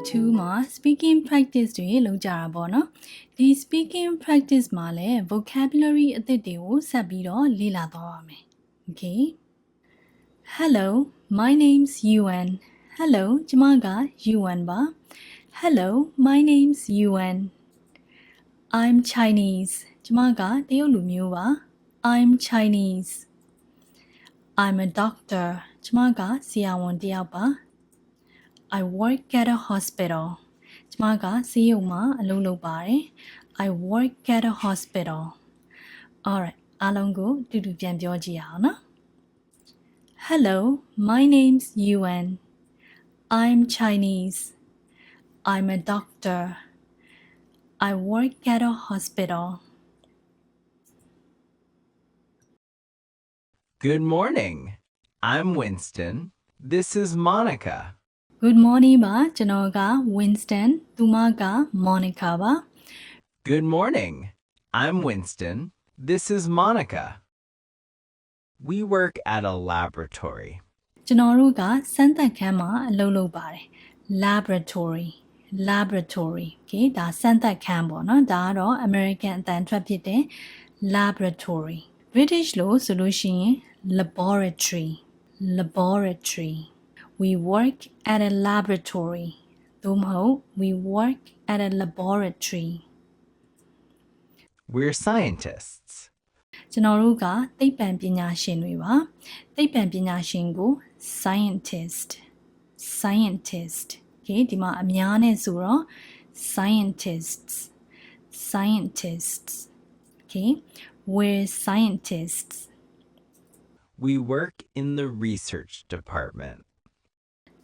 2မှာ speaking practice တွေလုပ်ကြတာပေါ့နော်ဒီ speaking practice မှာလည်း vocabulary အသစ်တွေကိုဆက်ပြီးတော့လေ့လာသွားပါမယ် okay hello my name's Yuan hello ကျမက Yuan ပါ hello my name's Yuan I'm Chinese ကျမကတရုတ်လူမျိုးပါ I'm Chinese I'm a doctor ကျမကဆရာဝန်တစ်ယောက်ပါ I work at a hospital ကျမကဆေးရုံမှာအလုပ်လုပ်ပါတယ် I work at a hospital alright အားလုံးကိုတူတူပြန်ပြောကြည့်အောင်နော် Hello my name's Yuan I'm Chinese I'm a doctor I work at a hospital Good morning. I'm Winston. This is Monica. Good morning ပါကျွန်တော်က Winston သူမက Monica ပါ Good morning. I'm Winston. This is Monica. We work at a laboratory. ကျွန်တော်တို့ကစမ်းသပ်ခန်းမှာအလုပ်လုပ်ပါတယ် laboratory laboratory okay ဒါစမ်းသပ်ခန်းပေါ့နော်ဒါကတော့ American အတန်ထွက်ဖြစ်တဲ့ laboratory British လို့ဆိုလို့ရှိရင် laboratory laboratory we work at a laboratory သို့မဟုတ် we work at a laboratory We're scientists. ကျွန်တော်တို့ကသိပ္ပံပညာရှင်တွေပါသိပ္ပံပညာရှင်ကို scientist scientist okay ဒီမှာအများနဲ့ဆိုတော့ scientists scientists okay we're scientists We work in the research department.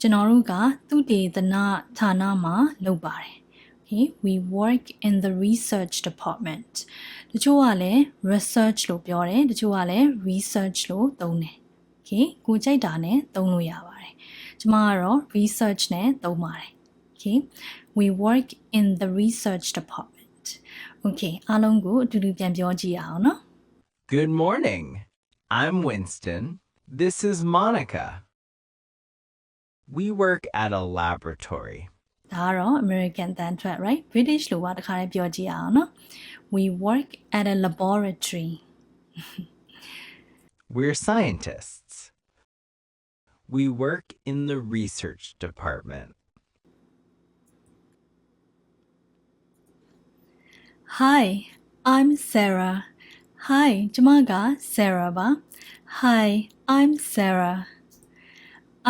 ကျွန်တော်တို့ကသုတေသနဌာနမှာလုပ်ပါတယ် okay we work in the research department တချို့ကလည်း research လို့ပြောတယ်တချို့ကလည်း research လို့သုံးတယ် okay ကိုကြိုက်တာနဲ့သုံးလို့ရပါတယ်ကျွန်မကတော့ research နဲ့သုံးပါတယ် okay we work in the research department okay အားလုံးကိုအတူတူပြန်ပြောကြည့်ရအောင်နော် Good morning. I'm Winston. This is Monica. We work at a laboratory. ဒါကတော့ American တန်ထွက် right British လို့ပါတခါလေးပြောကြည့်အောင်နော် we work at a laboratory We're scientists. We work in the research department. Hi I'm Sarah Hi ကျမက Sarah ပါ Hi I'm Sarah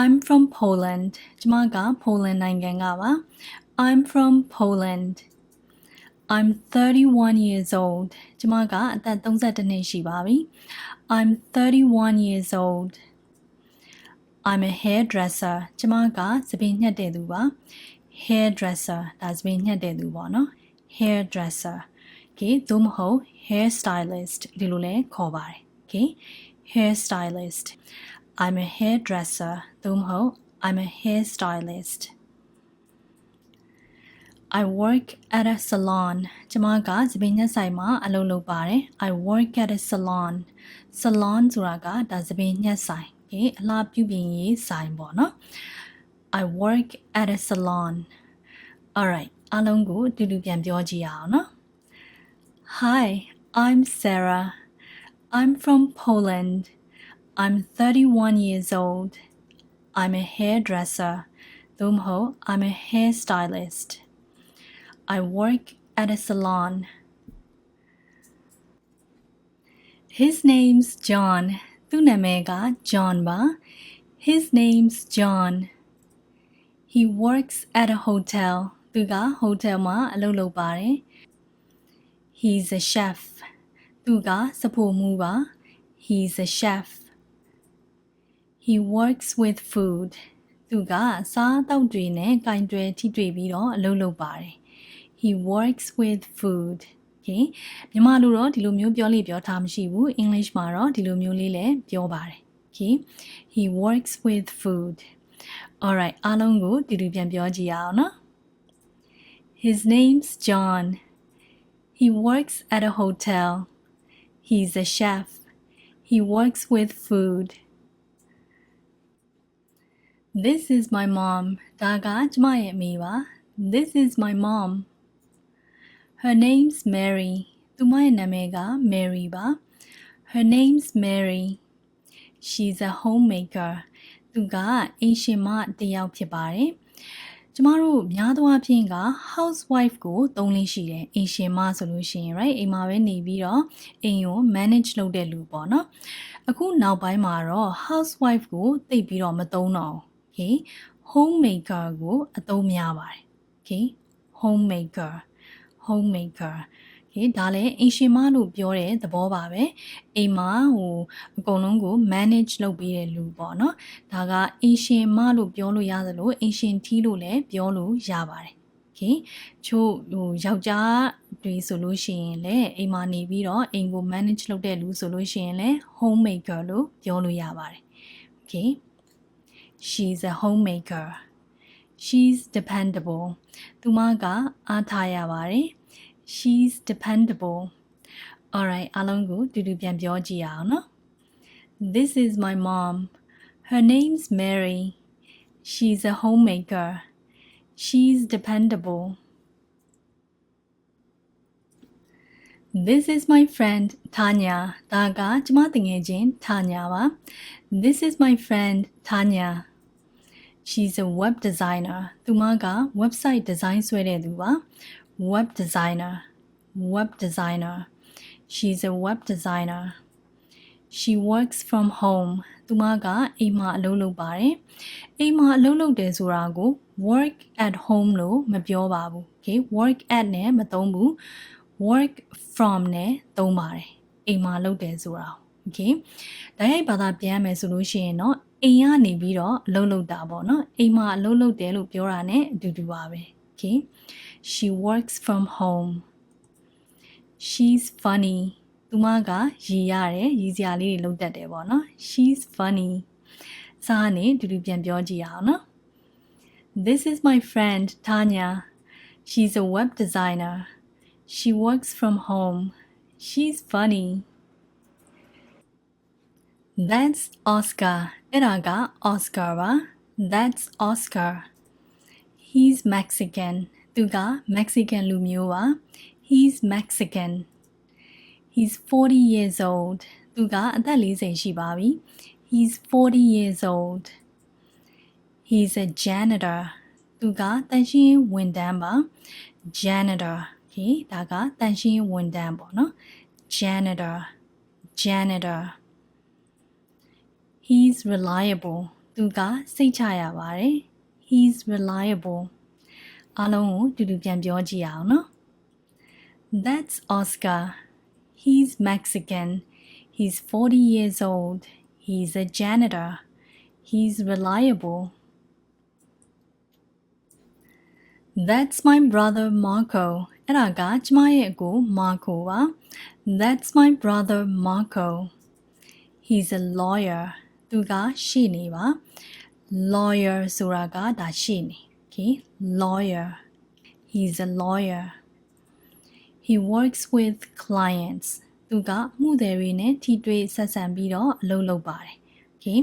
I'm from Poland ကျမက Poland နိုင်ငံကပါ I'm from Poland I'm 31 years old ကျမကအသက်32နှစ်ရှိပါပြီ I'm 31 years old I'm a hairdresser ကျမကစပင်ညှက်တဲ့သူပါ hairdresser ဒါစပင်ညှက်တဲ့သူပေါ့နော် hairdresser okay သို့မဟုတ် hair stylist ဒီလိုလဲခေါ်ပါတယ် okay hair stylist I'm a hairdresser သို့မဟုတ် I'm a hair stylist I work at a salon ကျမကစပင်းညက်ဆိုင်မှာအလုပ်လုပ်ပါတယ် I work at a salon salon ဆိုတာကဒါစပင်းညက်ဆိုင် okay အလားပြုပြင်ရေးဆိုင်ပေါ့နော် I work at a salon alright အားလုံးကိုအတူတူပြန်ပြောကြည့်ရအောင်နော် Hi I'm Sarah I'm from Poland I'm 31 years old I'm a hairdresser သို့မဟုတ် I'm a hairstylist I work at a salon. His name's John. သူ့နာမည်က John ပါ His name's John. He works at a hotel. သူက hotel မှာအလုပ်လုပ်ပါတယ် He's a chef. သူကစဖို့မှုပါ He's a chef. He works with food. သူကစားတောက်တွေနဲ့ကင်တွယ်ထိတွေ့ပြီးတော့အလုပ်လုပ်ပါတယ် He works with food. Okay မြန်မာလိုတော့ဒီလိုမျိုးပြောလို့ပြောထားမရှိဘူး English မှာတော့ဒီလိုမျိုးလေးလည်းပြောပါတယ် Okay He works with food. Alright အားလုံးကိုတူတူပြန်ပြောကြည့်ရအောင်နော် His name's John. He works at a hotel. He's a chef. He works with food. This is my mom ဒါကကျမရဲ့အမေပါ This is my mom Her name's Mary သူမရဲ့နာမည်က Mary ပါ Her name's Mary She's a homemaker သူကအိမ်ရှင်မတစ်ယောက်ဖြစ်ပါတယ်ကျမတို့များသောအားဖြင့်က housewife ကိုသုံးလေးရှိတယ်အိမ်ရှင်မဆိုလို့ရှိရင် right အိမ်မှာပဲနေပြီးတော့အိမ်ကို manage လုပ်တဲ့လူပေါ့နော်အခုနောက်ပိုင်းမှာတော့ housewife ကိုသိပ်ပြီးတော့မသုံးတော့ဘူး okay homemaker ကိုအသုံးများပါတယ် okay homemaker homemaker okay ဒါလည်းအိမ်ရှင်မလို့ပြောတဲ့သဘောပါပဲအိမ်မှာဟိုအကုန်လုံးကို manage လုပ်ပေးတဲ့လူပေါ့နော်ဒါကအိမ်ရှင်မလို့ပြောလို့ရသလိုအိမ်ရှင်ထီးလို့လည်းပြောလို့ရပါတယ် okay ချို့ဟိုယောက်ျားတွေဆိုလို့ရှိရင်လည်းအိမ်မှာနေပြီးတော့အိမ်ကို manage လုပ်တဲ့လူဆိုလို့ရှိရင်လည်း homemaker လို့ပြောလို့ရပါတယ် okay she's a homemaker she's dependable သူမကအားထားရပါတယ် she's dependable alright အားလုံးကိုတူတူပြန်ပြောကြည့်အောင်နော် this is my mom her name's Mary she's a homemaker she's dependable This is my friend Tanya ဒါကကျမတငယ်ချင်း Tanya ပါ This is my friend Tanya She's a web designer သူမက website design ဆွဲတဲ့သူပါ web designer web designer She's a web designer She works from home သူမကအိမ်မှာအလုပ်လုပ်ပါတယ်အိမ်မှာအလုပ်လုပ်တယ်ဆိုတာကို work at home လို့မပြောပါဘူး okay work at နဲ့မသုံးဘူး work from နဲ့သုံးပါတယ်အိမ်မှာလုပ်တယ်ဆိုတာ okay တိုက်ရိုက်ဘာသာပြန်ရမယ်ဆိုလို့ရှိရင်တော့အိမ်ကနေပြီးတော့အလုပ်လုပ်တာပေါ့နော်အိမ်မှာအလုပ်လုပ်တယ်လို့ပြောတာ ਨੇ အတူတူပါပဲ okay she works from home she's funny သူမကရည်ရတယ်ရည်စရာလေးတွေလုပ်တတ်တယ်ပေါ့နော် she's funny စားနေတူတူပြန်ပြောကြည့်အောင်နော် This is my friend Tanya she's a web designer she works from home she's funny That's Oscar အဲ့ဒါက Oscar ပါ That's Oscar He's Mexican သူက Mexican လူမျိုးပါ He's Mexican He's 40 years old သူကအသက်40ရှိပါပြီ He's 40 years old He's a janitor သူကတန်ရှင်းရေးဝန်ထမ်းပါ janitor ဟေးဒါကတန်ရှင်းရေးဝန်ထမ်းပေါ့နော် janitor janitor He's reliable သူကစိတ်ချရပါတယ် He's reliable အားလုံးကိုတူတူပြန်ပြောကြည့်အောင်နော် That's Oscar He's Mexican He's 40 years old He's a janitor He's reliable That's my brother Marco အဲ့ဒါကကျမရဲ့အကို Marco ပါ That's my brother Marco He's a lawyer သူကရှေ့နေပါ lawyer ဆိုတာကဒါရှေ့နေ okay lawyer he's a lawyer he works with clients သူကမှုသည်တွေနဲ့ထိတွေ့ဆက်ဆံပြီးတော့အလုပ်လုပ်ပါတယ် okay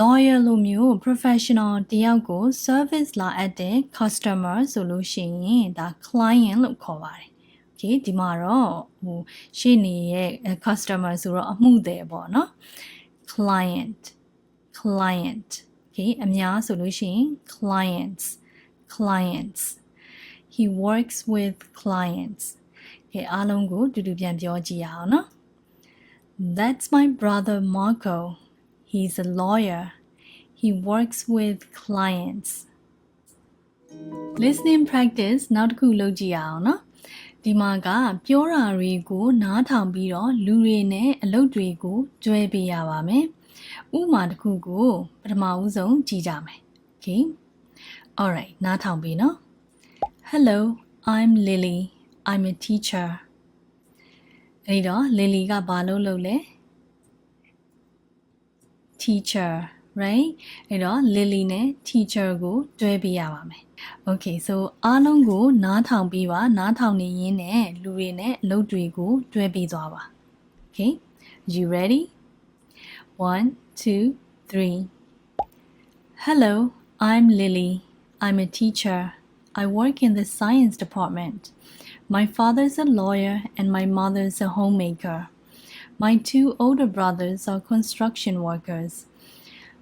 lawyer လိုမျိုး professional တယောက်ကို service လာအပ်တဲ့ customer ဆိုလို့ရှိရင်ဒါ client လို့ခေါ်ပါတယ် okay ဒီမှာတော့ဟိုရှေ့နေရဲ့ customer ဆိုတော့အမှုသည်ပေါ့နော် client client okay အများဆိုလို့ရှိရင် clients clients he works with clients okay အားလုံးကိုတူတူပြန်ပြောကြည့်ရအောင်နော် That's my brother Marco he's a lawyer he works with clients listening practice နောက်တစ်ခုလုပ်ကြည့်ရအောင်နော် ဒီမှာကပြောတာတွေကိုနားထောင်ပြီးတော့လူတွေနဲ့အလုပ်တွေကိုကျွဲပေးရပါမယ်။ဥပမာတစ်ခုကိုပထမဦးဆုံးကြည့်ကြမယ်။ Okay. Alright နားထောင်ပြီးနော်။ Hello, I'm Lily. I'm a teacher. အဲ့တော့ Lily ကဘာလုပ်လို့လဲ teacher right အဲ့တော့ Lily နဲ့ teacher ကိုတွဲပေးရပါမယ် Okay so အားလုံးကိုနားထောင်ပြီးပါနားထောင်နေရင်းနဲ့လူတွေနဲ့အလုပ်တွေကိုတွဲပေးသွားပါ Okay you ready 1 2 3 Hello, I'm Lily. I'm a teacher. I work in the science department. My father's a lawyer and my mother's a homemaker. My two older brothers are construction workers.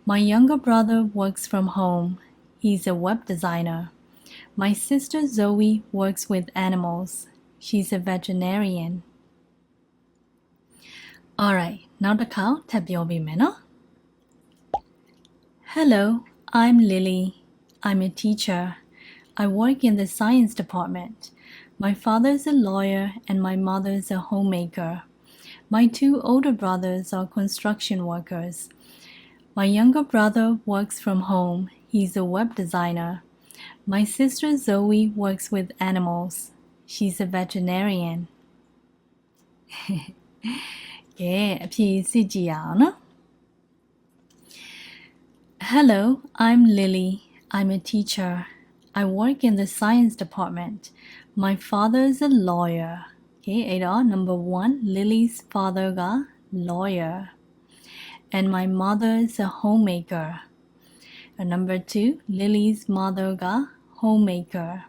My younger brother works from home. He's a web designer. My sister Zoe works with animals. She's a veterinarian. Alright, now the cow tapiobi manner. Hello, I'm Lily. I'm a teacher. I work in the science department. My father's a lawyer and my mother's a homemaker. My two older brothers are construction workers. My younger brother works from home. He's a web designer. My sister Zoe works with animals. She's a veterinarian. ကဲအဖြေစစ်ကြည့်ရအောင်နော် Hello, I'm Lily. I'm a teacher. I work in the science department. My father's a lawyer. Okay, အဲ့တော့ number 1 Lily's father က lawyer and my mother is a homemaker. And number 2 Lily's mother ga homemaker.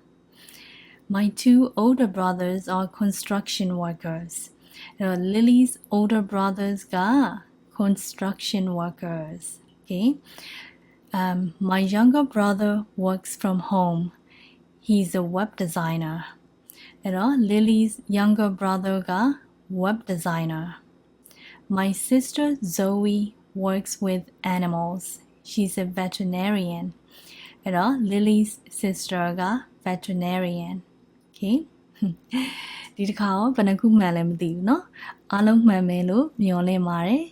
My two older brothers are construction workers. Lily's older brothers ga construction workers. Okay. Um, my younger brother works from home. He's a web designer. Lily's younger brother ga web designer. My sister Zoe works with animals. She's a veterinarian. And uh, Lily's sister got veterinarian. Okay. ဒီတစ်ခါတော့ဘယ်နှခုမှန်လဲမသိဘူးเนาะအားလုံးမှန်မယ်လို့မျှော်လင့်ပါတယ်